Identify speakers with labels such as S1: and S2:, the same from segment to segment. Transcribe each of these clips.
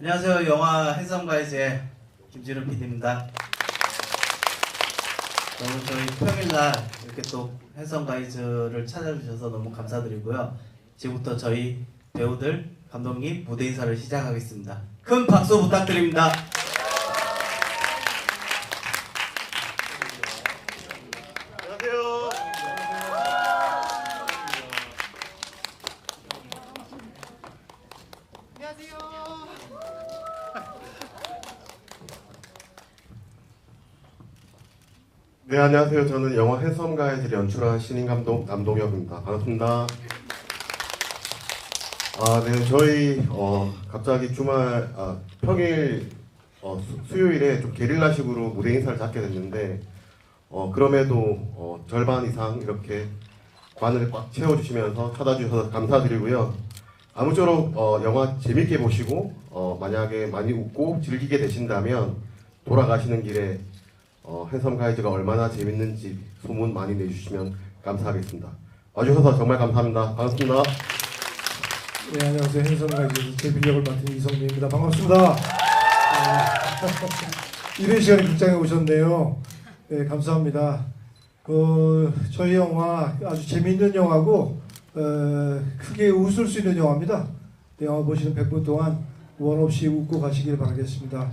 S1: 안녕하세요. 영화 해성가이즈의 김진우 PD입니다. 너무 저희 평일날 이렇게 또 해성 가이즈를 찾아주셔서 너무 감사드리고요. 지금부터 저희 배우들, 감독님 무대 인사를 시작하겠습니다. 큰 박수 부탁드립니다.
S2: 네 안녕하세요. 저는 영화 해섬가에서 연출한 신인 감독 남동혁입니다. 반갑습니다. 아, 네 저희 어, 갑자기 주말 아, 평일 어, 수, 수요일에 좀 게릴라식으로 무대 인사를 잡게 됐는데 어, 그럼에도 어, 절반 이상 이렇게 관을 꽉 채워주시면서 찾아주셔서 감사드리고요. 아무쪼록 어, 영화 재밌게 보시고 어, 만약에 많이 웃고 즐기게 되신다면 돌아가시는 길에 어, 해섬 가이드가 얼마나 재밌는지 소문 많이 내주시면 감사하겠습니다. 와주셔서 정말 감사합니다. 반갑습니다.
S3: 네, 안녕하세요. 행성가이드 제빌력을 맡은 이성민입니다. 반갑습니다. 어, 이른 시간에 극장에 오셨네요. 네, 감사합니다. 그 저희 영화 아주 재미있는 영화고 어, 크게 웃을 수 있는 영화입니다. 네, 영화 보시는 100분 동안 원 없이 웃고 가시길 바라겠습니다.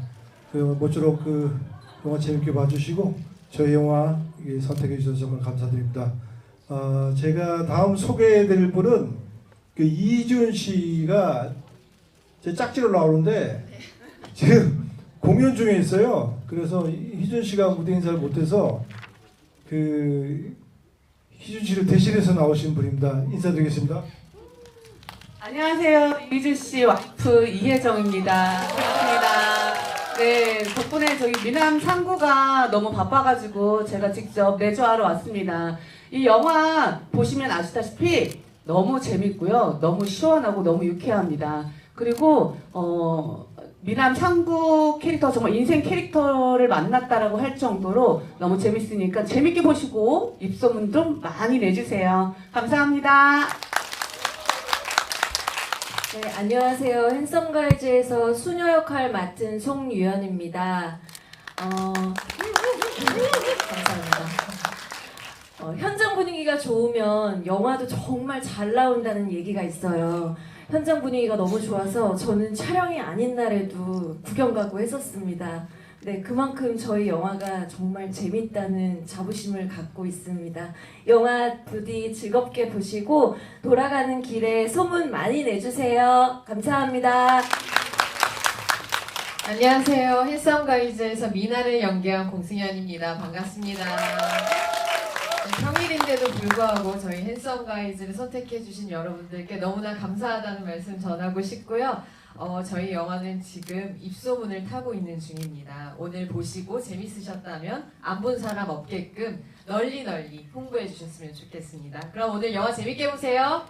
S3: 그 모쪼록 그 영화 재밌게 봐주시고 저희 영화 예, 선택해 주셔서 정말 감사드립니다. 어, 제가 다음 소개해드릴 분은 그 이준 씨가 제 짝지로 나오는데 지금 공연 중에 있어요. 그래서 이- 희준 씨가 무대 인사를 못해서 그 희준 씨를 대신해서 나오신 분입니다. 인사드리겠습니다.
S4: 안녕하세요. 이주 씨 와이프 이혜정입니다. 반갑습니다. 네, 덕분에 저희 미남 상구가 너무 바빠가지고 제가 직접 내조하러 왔습니다. 이 영화 보시면 아시다시피 너무 재밌고요. 너무 시원하고 너무 유쾌합니다. 그리고, 어, 미남 상구 캐릭터 정말 인생 캐릭터를 만났다라고 할 정도로 너무 재밌으니까 재밌게 보시고 입소문 좀 많이 내주세요. 감사합니다.
S5: 네, 안녕하세요. 핸섬가이즈에서 수녀 역할 맡은 송유연입니다. 어, 감사합니다. 어, 현장 분위기가 좋으면 영화도 정말 잘 나온다는 얘기가 있어요. 현장 분위기가 너무 좋아서 저는 촬영이 아닌 날에도 구경 가고 했었습니다. 네, 그만큼 저희 영화가 정말 재밌다는 자부심을 갖고 있습니다. 영화 부디 즐겁게 보시고 돌아가는 길에 소문 많이 내주세요. 감사합니다.
S6: 안녕하세요. 헬스원 가이즈에서 미나를 연기한 공승현입니다. 반갑습니다. 네, 평일인데도 불구하고 저희 헬스원 가이즈를 선택해주신 여러분들께 너무나 감사하다는 말씀 전하고 싶고요. 어, 저희 영화는 지금 입소문을 타고 있는 중입니다. 오늘 보시고 재밌으셨다면 안 본 사람 없게끔 널리 널리 홍보해 주셨으면 좋겠습니다. 그럼 오늘 영화 재밌게 보세요.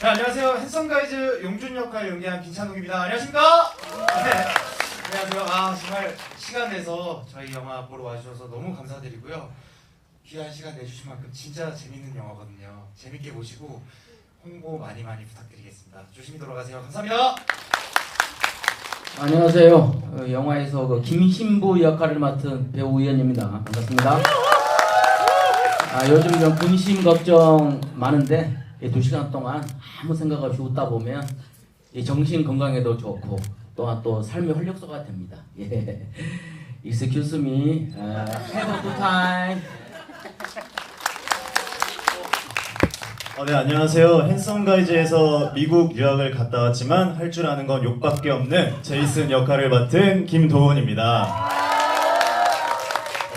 S7: 네, 안녕하세요. 핸섬 가이즈 용준 역할 연기한 김찬욱입니다. 안녕하십니까? 네. 안녕하세요. 아 정말 시간 내서 저희 영화 보러 와주셔서 너무 감사드리고요. 귀한 시간 내주신 만큼 진짜 재밌는 영화거든요. 재밌게 보시고 홍보 많이 많이 부탁드리겠습니다. 조심히 돌아가세요. 감사합니다.
S8: 안녕하세요. 어, 영화에서 그 김신부 역할을 맡은 배우 우현입니다. 반갑습니다. 아, 요즘 좀 근심 걱정 많은데 이 두 시간 동안 아무 생각 없이 웃다 보면 이 정신 건강에도 좋고 또한 또 삶의 활력소가 됩니다. 예. Excuse me. 아, have a good time.
S9: 어, 네, 안녕하세요. 핸섬 가이즈에서 미국 유학을 갔다 왔지만 할 줄 아는 건 욕밖에 없는 제이슨 역할을 맡은 김도훈입니다.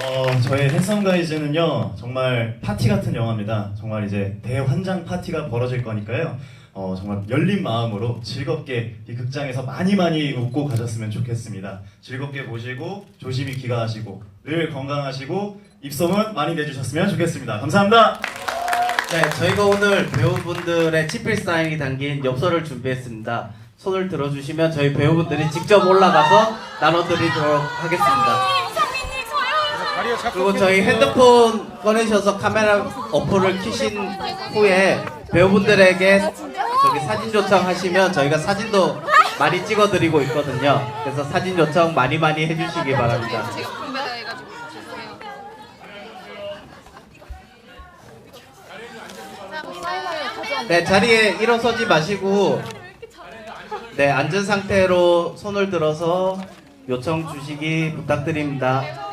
S9: 어, 저희 핸섬 가이즈는요, 정말 파티 같은 영화입니다. 정말 이제 대환장 파티가 벌어질 거니까요. 어, 정말 열린 마음으로 즐겁게 이 극장에서 많이 많이 웃고 가셨으면 좋겠습니다. 즐겁게 보시고 조심히 귀가하시고 늘 건강하시고 입소문 많이 내주셨으면 좋겠습니다. 감사합니다.
S1: 네, 저희가 오늘 배우분들의 치필 사인이 담긴 엽서를 준비했습니다. 손을 들어주시면 저희 배우분들이 직접 올라가서 나눠드리도록 하겠습니다. 그리고 저희 핸드폰 꺼내셔서 카메라 어플을 키신 후에 배우분들에게 저기 사진 요청하시면 저희가 사진도 많이 찍어드리고 있거든요. 그래서 사진 요청 많이 많이 해주시기 바랍니다. 네, 자리에 일어서지 마시고 네, 앉은 상태로 손을 들어서 요청 주시기 부탁드립니다.